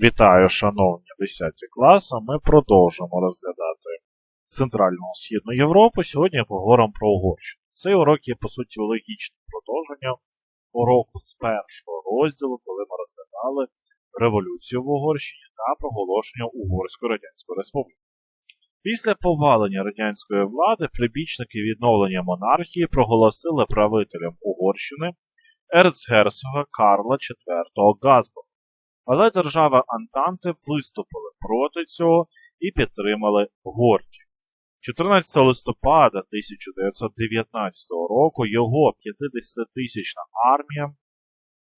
Вітаю, шановні 10 класи. Ми продовжимо розглядати Центральну Східну Європу. Сьогодні поговоримо про Угорщину. Цей урок є, по суті, логічним продовженням уроку з першого розділу, коли ми розглядали революцію в Угорщині та проголошення Угорської Радянської Республіки. Після повалення радянської влади прибічники відновлення монархії проголосили правителем Угорщини ерцгерцога Карла IV Газбурга. Але держави Антанти виступили проти цього і підтримали Горді. 14 листопада 1919 року його 50-тисячна армія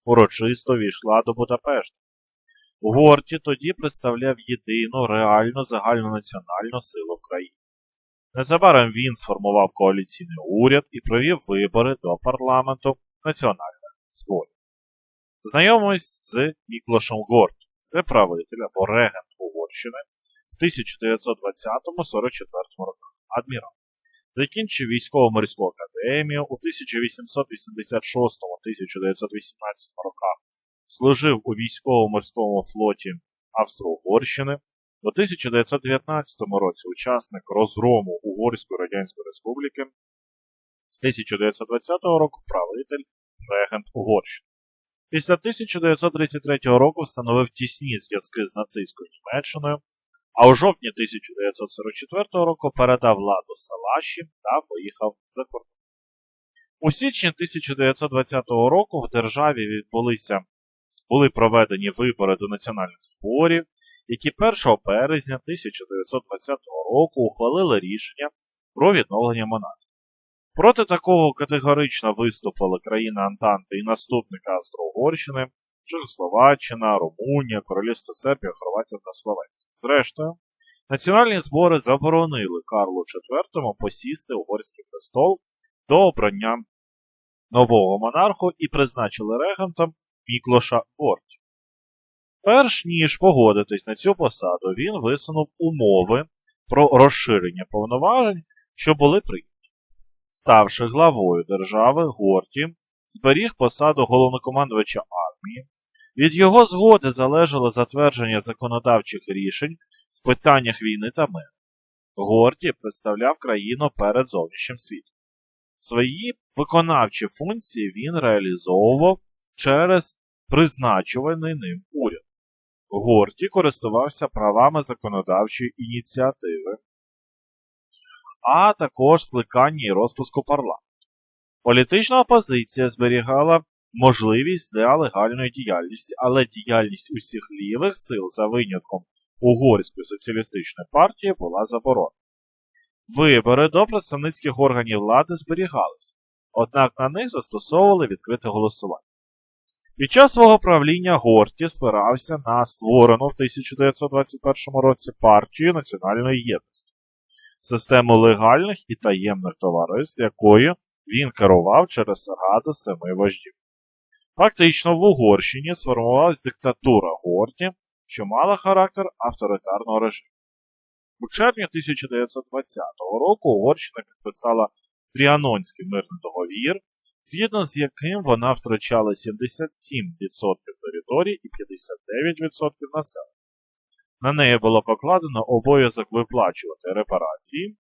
урочисто війшла до Будапешта. Горді тоді представляв єдину реальну загальнонаціональну силу в країні. Незабаром він сформував коаліційний уряд і провів вибори до парламенту національних зборів. Знайомимось з Міклошем Горд. Це правитель або регент Угорщини в 1920-44 роках. Адмірал. Закінчив військово-морську академію у 1886-1918 роках. Служив у військово-морському флоті Австро-Угорщини. У 1919 році учасник розгрому Угорської Радянської Республіки. З 1920 року правитель регент Угорщини. Після 1933 року встановив тісні зв'язки з нацистською Німеччиною, а у жовтні 1944 року передав владу Салаші та виїхав за кордон. У січні 1920 року в державі відбулися були проведені вибори до національних зборів, які 1 березня 1920 року ухвалили рішення про відновлення монархії. Проти такого категорично виступили країни Антанти і наступника Австро-Угорщини, Чехословаччина, Румунія, Королівство Сербія, Хорватія та Словенція. Зрештою, національні збори заборонили Карлу IV посісти угорський престол до обрання нового монарху і призначили регентом Міклоша Горді. Перш ніж погодитись на цю посаду, він висунув умови про розширення повноважень, що були прийняті. Ставши главою держави, Горті зберіг посаду головнокомандувача армії. Від його згоди залежало затвердження законодавчих рішень в питаннях війни та миру. Горті представляв країну перед зовнішнім світом. Свої виконавчі функції він реалізовував через призначуваний ним уряд. Горті користувався правами законодавчої ініціативи, а також скликання і розпуску парламенту. Політична опозиція зберігала можливість для легальної діяльності, але діяльність усіх лівих сил за винятком Угорської соціалістичної партії була заборонена. Вибори до представницьких органів влади зберігалися, однак на них застосовували відкрите голосування. Під час свого правління Горті спирався на створену в 1921 році партію національної єдності систему легальних і таємних товариств, якою він керував через Раду семи вождів. Фактично в Угорщині сформувалась диктатура Горді, що мала характер авторитарного режиму. У червні 1920 року Угорщина підписала Тріанонський мирний договір, згідно з яким вона втрачала 77% територій і 59% населення. На неї було покладено обов'язок виплачувати репарації,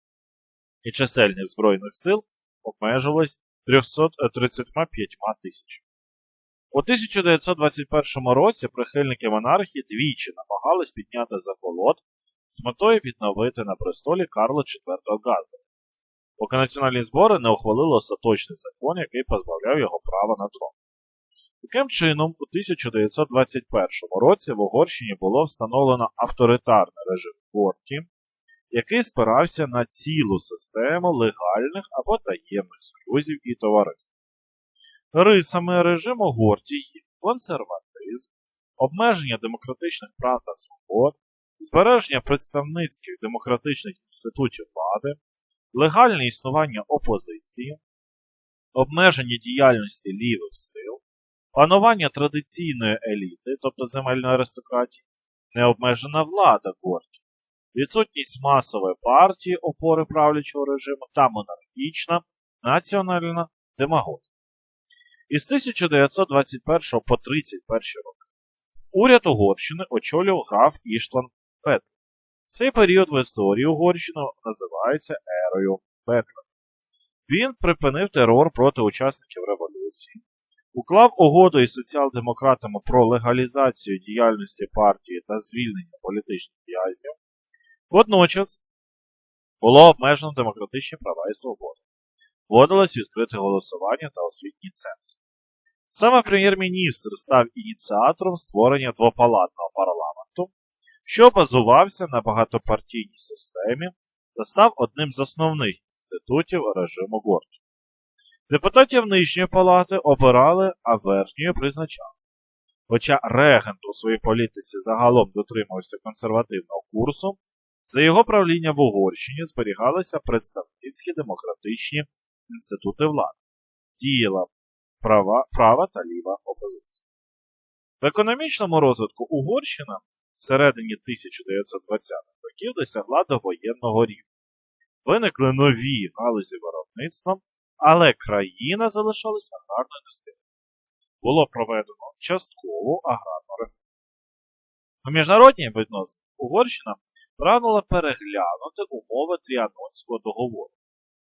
і чисельність Збройних сил обмежувалась 335 тисячами. У 1921 році прихильники монархії двічі намагались підняти заколот з метою відновити на престолі Карла IV Газда, поки національні збори не ухвалили остаточний закон, який позбавляв його права на трон. Таким чином, у 1921 році в Угорщині було встановлено авторитарний режим Горті, який спирався на цілу систему легальних або таємних союзів і товариств. Рисами режиму Горті є консерватизм, обмеження демократичних прав та свобод, збереження представницьких демократичних інститутів влади, легальне існування опозиції, обмеження діяльності лівих сил панування традиційної еліти, тобто земельної аристократії, необмежена влада Горді, відсутність масової партії опори правлячого режиму та монархічна національна демагогія. Із 1921 по 31 роки Уряд Угорщини очолював граф Іштван Петр. Цей період в історії Угорщини називається ерою Петра. Він припинив терор проти учасників революції, уклав угоду із соціал-демократами про легалізацію діяльності партії та звільнення політичних в'язнів. Водночас було обмежено демократичні права і свободи. Вводилось відкрите голосування та освітній ценз. Саме прем'єр-міністр став ініціатором створення двопалатного парламенту, що базувався на багатопартійній системі та став одним з основних інститутів режиму Горді. Депутатів нижньої палати обирали, а верхньої призначали. Хоча регент у своїй політиці загалом дотримувався консервативного курсу, за його правління в Угорщині зберігалися представницькі демократичні інститути влади, діяла права, права та ліва опозиція. В економічному розвитку Угорщина в середині 1920-х років досягла до воєнного рівня. Виникли нові галузі виробництва, але країна залишалася аграрною індустрією. Було проведено часткову аграрну реформу. У міжнародній відносині Угорщина прагнула переглянути умови Тріанонського договору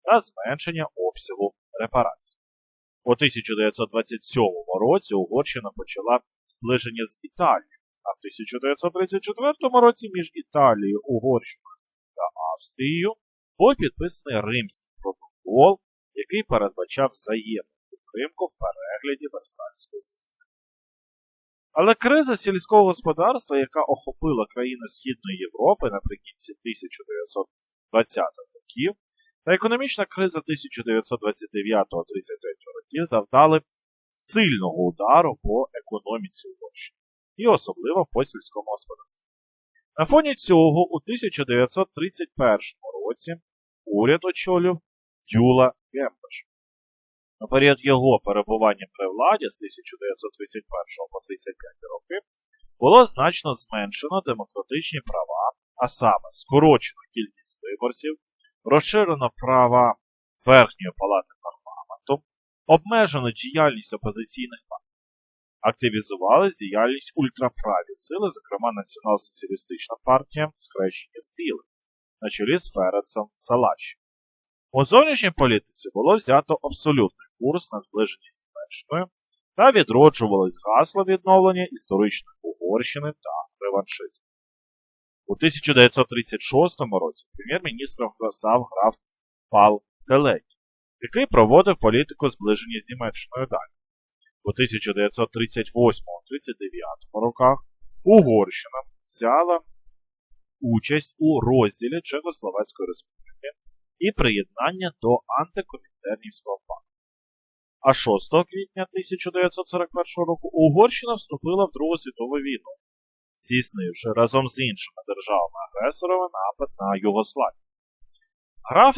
та зменшення обсягу репарацій. У 1927 році Угорщина почала зближення з Італією, а в 1934 році між Італією, Угорщиною та Австрією був підписаний Римський протокол, який передбачав взаємну підтримку в перегляді Версальської системи. Але криза сільського господарства, яка охопила країни Східної Європи наприкінці 1920-х років, та економічна криза 1929-33 років завдали сильного удару по економіці Угорщини, і особливо по сільському господарству. На фоні цього у 1931 році уряд очолив Дюла Гембеш. На період його перебування при владі з 1931 по 35 роки було значно зменшено демократичні права, а саме скорочено кількість виборців, розширено права верхньої палати парламенту, обмежено діяльність опозиційних партій. Активізувалась діяльність ультраправі сили, зокрема Націонал-соціалістична партія Схрещення Стріли на чолі з Ферецом Салаші. У зовнішній політиці було взято абсолютний курс на зближення з Німеччиною та відроджувалось гасло відновлення історичної Угорщини та реваншизму. У 1936 році прем'єр-міністром став граф Пал Телекі, який проводив політику зближення з Німеччиною далі. У 1938-39 роках Угорщина взяла участь у розділі Чехословацької республіки і приєднання до антикомінтернівського пакту. А 6 квітня 1941 року Угорщина вступила в Другу світову війну, здійснивши разом з іншими державами-агресорами напад на Югославію. Граф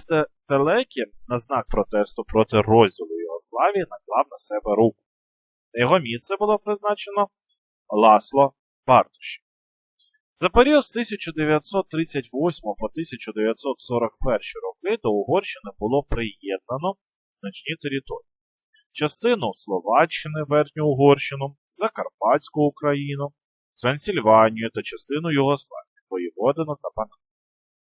Телекі на знак протесту проти розділу Югославії наклав на себе руку. На його місце було призначено Ласло Бартуші. За період з 1938 по 1941 роки до Угорщини було приєднано значні території. Частину Словаччини, Верхню Угорщину, Закарпатську Україну, Трансильванію та частину Югославії, Воєводину та Панаму.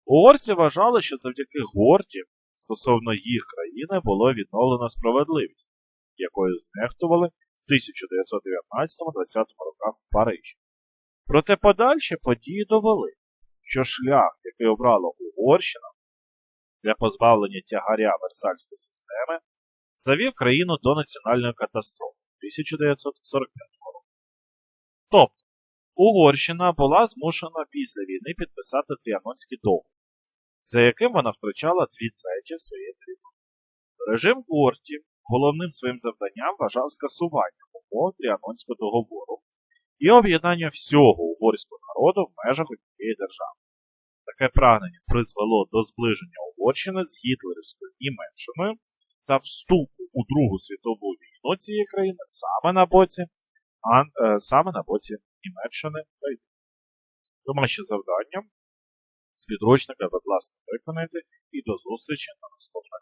Угорці вважали, що завдяки Горті стосовно їх країни було відновлено справедливість, якою знехтували в 1919-20 роках в Парижі. Проте подальші події довели, що шлях, який обрала Угорщина для позбавлення тягаря Версальської системи, завів країну до національної катастрофи 1945 року. Тобто, Угорщина була змушена після війни підписати Тріанонський договір, за яким вона втрачала дві треті своєї території. Режим Горті головним своїм завданням вважав скасування умов Тріанонського договору і об'єднання всього угорського народу в межах однієї держави. Таке прагнення призвело до зближення Угорщини з Гітлерівською Німеччиною та вступу у Другу світову війну цієї країни саме на боці а, е, саме на боці Німеччини та Домашнє завдання. З підручника, будь ласка, виконайте. І до зустрічі на наступних